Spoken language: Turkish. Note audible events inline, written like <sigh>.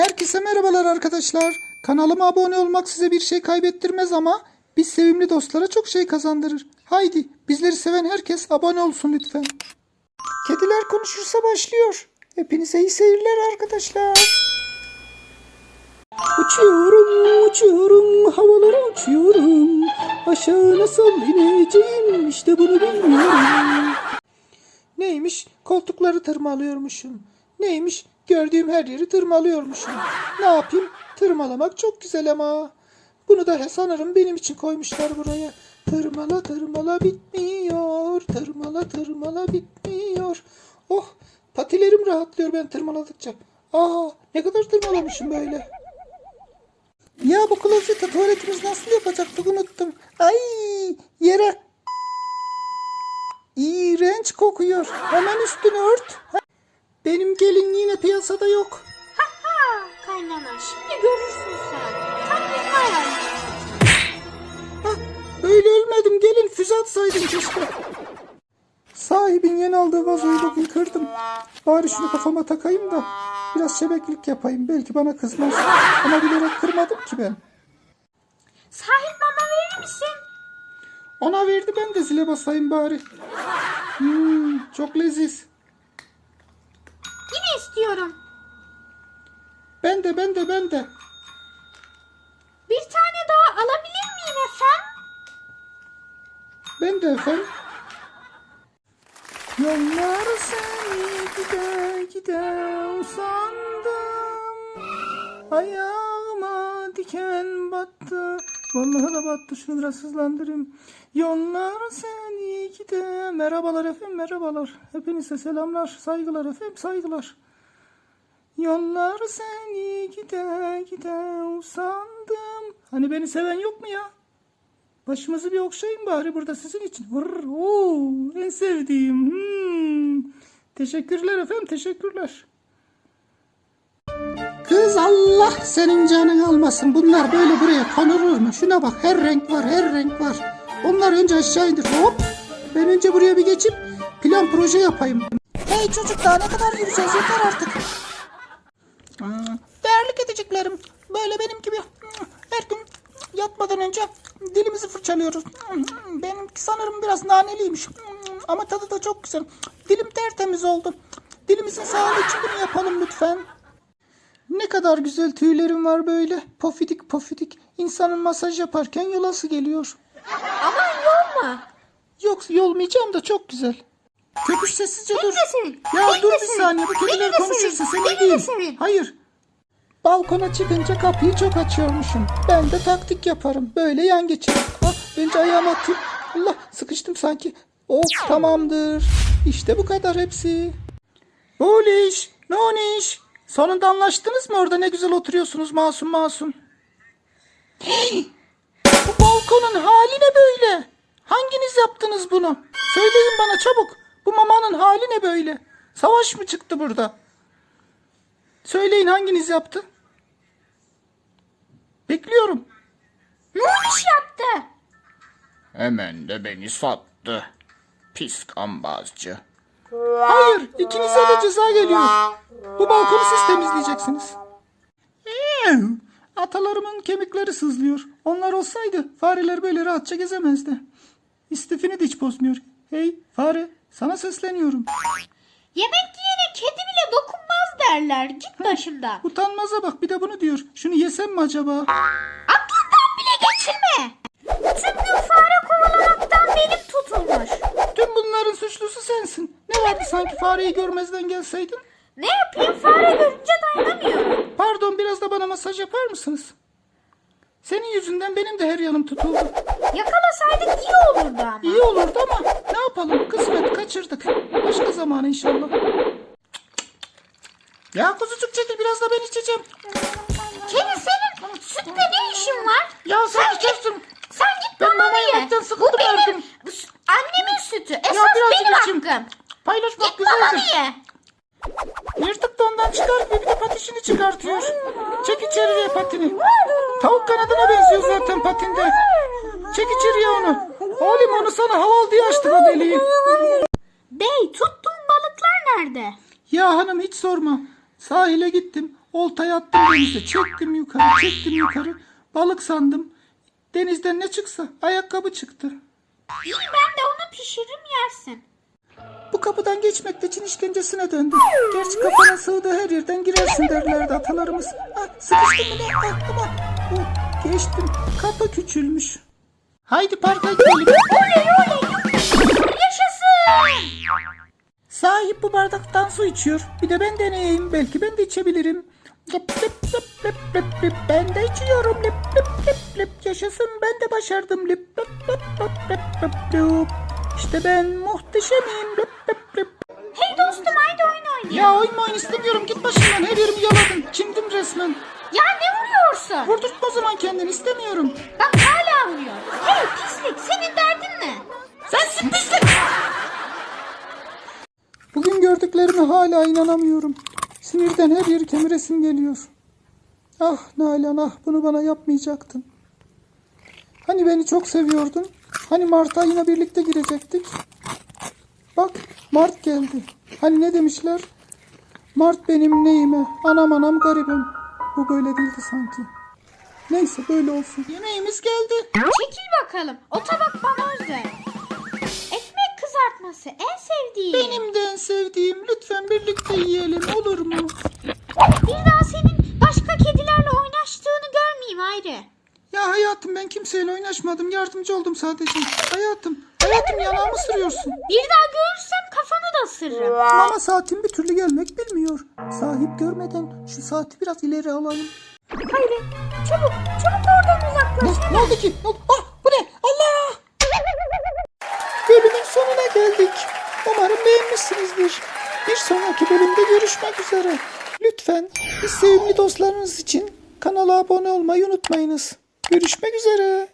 Herkese merhabalar arkadaşlar. Kanalıma abone olmak size bir şey kaybettirmez ama biz sevimli dostlara çok şey kazandırır. Haydi bizleri seven herkes abone olsun lütfen. Kediler konuşursa başlıyor. Hepinize iyi seyirler arkadaşlar. Uçuyorum, uçuyorum, havalara uçuyorum. Aşağı nasıl ineceğim işte bunu bilmiyorum. Neymiş? Koltukları tırmalıyormuşum. Neymiş? Gördüğüm her yeri tırmalıyormuşum. Ne yapayım? Tırmalamak çok güzel ama. Bunu da sanırım benim için koymuşlar buraya. Tırmala tırmala bitmiyor. Tırmala tırmala bitmiyor. Oh patilerim rahatlıyor ben tırmaladıkça. Aa ne kadar tırmalamışım böyle. Ya bu klozeti tuvaletimiz nasıl yapacaktık unuttum. Ay yere İğrenç kokuyor. Hemen üstünü ört. Benim gelin yine piyasada yok. Ha kaynana şimdi görürsün sen. Tam benim hayalim. Hah, böyle ölmedim. Gelin füze atsaydın keşke. Sahibin yeni aldığı vazoyu bugün kırdım. Bari şunu kafama takayım da biraz şebeklik yapayım. Belki bana kızmaz. Ama bilerek kırmadım ki ben. Sahip mama verir misin? Ona verdi ben de zile basayım bari. Hmm, çok leziz. Yine istiyorum. Ben de ben de ben de. Bir tane daha alabilir miyim efendim? Ben de efendim. Yollar seni gide gide usandım. Ayağıma diken battı. Vallahi da battı. Şunu biraz hızlandırayım. Yollar seni gide. Merhabalar efendim merhabalar. Hepinize selamlar. Saygılar efendim saygılar. Yollar seni gide gide usandım. Hani beni seven yok mu ya? Başımızı bir okşayın bari burada sizin için. Vırr, oo, en sevdiğim. Hmm. Teşekkürler efendim, teşekkürler. Kız Allah senin canın almasın. Bunlar böyle buraya konulur mu? Şuna bak her renk var, her renk var. Onlar önce aşağı indir. Hop. Ben önce buraya bir geçip plan proje yapayım. Hey çocuk daha ne kadar yürüyeceğiz yeter artık. Değerli kediciklerim, böyle benim gibi her gün yatmadan önce dilimizi fırçalıyoruz. Benimki sanırım biraz naneliymiş ama tadı da çok güzel. Dilim tertemiz oldu. Dilimizin sağlığı için bunu yapalım lütfen. Ne kadar güzel tüylerim var böyle. Pofidik pofidik. İnsanın masaj yaparken yolası geliyor. Aman yolma. Yok yolmayacağım da çok güzel. Köpüş sessizce dur. sevin. Ya Beni dur de bir sevin. saniye bu Beni kediler de konuşursa sevin. seni Beni de değil. sevin. Hayır. Balkona çıkınca kapıyı çok açıyormuşum. Ben de taktik yaparım. Böyle yan geçerim. Ah, önce ayağımı atayım. Allah sıkıştım sanki. Oh tamamdır. İşte bu kadar hepsi. Buliş, noniş. Sonunda anlaştınız mı orada ne güzel oturuyorsunuz masum masum. Hey! <gasps> Bu balkonun hali ne böyle? Hanginiz yaptınız bunu? Söyleyin bana çabuk. Bu mamanın hali ne böyle? Savaş mı çıktı burada? Söyleyin hanginiz yaptı? Bekliyorum. Nuş yaptı. Hemen de beni sattı. Pis gambazcı. Hayır, ikinize de ceza geliyor. Bu balkonu siz temizleyeceksiniz. Atalarımın kemikleri sızlıyor. Onlar olsaydı fareler böyle rahatça gezemezdi. İstifini de hiç bozmuyor. Hey fare, sana sesleniyorum. Yemek yiyene kedi bile dokunmaz derler. Git başımdan. Utanmaza bak bir de bunu diyor. Şunu yesem mi acaba? Aklından bile geçirme. Tüm gün fare kovalamaktan benim tutulmuş. Tüm bunların suçlusu sensin. Ne vardı sanki fareyi görmezden gelseydin? Ne yapayım fare görünce dayanamıyorum. Pardon biraz da bana masaj yapar mısınız? Senin yüzünden benim de her yanım tutuldu. Yakalasaydık iyi olurdu ama. İyi olurdu ama ne yapalım kısmet kaçırdık. Başka zaman inşallah. Ya kuzucuk çekil biraz da ben içeceğim. Kedi senin sütte ne işin var? Ya sen Sen içersin. Sen git Ben mamanı mama ye. yemekten Bu sıkıldım her benim bu s- annemin sütü. Esas birazcık benim içeyim. hakkım. Paylaşmak Git güzeldir. ye. Yırtık da ondan çıkar gibi bir de patişini çıkartıyor. Çek içeriye patini. Tavuk kanadına benziyor zaten patinde. Çek içeriye onu. Oğlum onu sana haval diye açtık o deliği. Bey tuttuğun balıklar nerede? Ya hanım hiç sorma. Sahile gittim. Oltayı attım denize. Çektim yukarı, çektim yukarı. Balık sandım. Denizden ne çıksa ayakkabı çıktı. İyi ben de onu pişiririm yersin. Bu kapıdan geçmek de Çin işkencesine döndü. Gerçi kafana sığdığı her yerden girersin derlerdi atalarımız. Ah, sıkıştım mı ne? Ah, aman. Oh, geçtim. Kapı küçülmüş. Haydi parka gidelim. Yaşasın. Sahip bu bardaktan su içiyor. Bir de ben deneyeyim. Belki ben de içebilirim. Lip lip lip lip lip lip. Ben de içiyorum. Lip lip lip lip. Yaşasın ben de başardım. Lip lip lip lip lip lip. İşte ben muhteşemim. Lip lip lip. Hey dostum haydi oyun oynayalım. Ya oyun oyun istemiyorum. Git başımdan. Her yerimi yaladın. Çimdim resmen. Ya ne vuruyorsun? Vurdurtma o zaman kendini. istemiyorum. Bak hala vuruyor. Hey pislik senin derdin ne? Sensin pislik. Bugün gördüklerime hala inanamıyorum. Sinirden her yeri kemiresim geliyor. Ah Nalan ah bunu bana yapmayacaktın. Hani beni çok seviyordun. Hani Mart ayına birlikte girecektik. Bak Mart geldi. Hani ne demişler? Mart benim neyime? Anam anam garibim. Bu böyle değildi sanki. Neyse böyle olsun. Yemeğimiz geldi. Çekil bakalım. O tabak bana özel. Ekmek kızartması en sevdiğim. Benim de en sevdiğim. Lütfen birlikte yiyelim olur mu? Bir daha senin başka kedilerle oynaştığını görmeyeyim Ayrı. Ya hayatım ben kimseyle oynaşmadım. Yardımcı oldum sadece. Hayatım. Hayatım yanağımı sürüyorsun. Bir daha görürsem ısırırım. Ama saatim bir türlü gelmek bilmiyor. Sahip görmeden şu saati biraz ileri alalım. Hayri çabuk çabuk oradan uzaklaş. Ne, ne oldu ki? Ne oldu? Ah bu ne? Allah! Bölümün sonuna geldik. Umarım beğenmişsinizdir. Bir sonraki bölümde görüşmek üzere. Lütfen biz sevimli dostlarınız için kanala abone olmayı unutmayınız. Görüşmek üzere.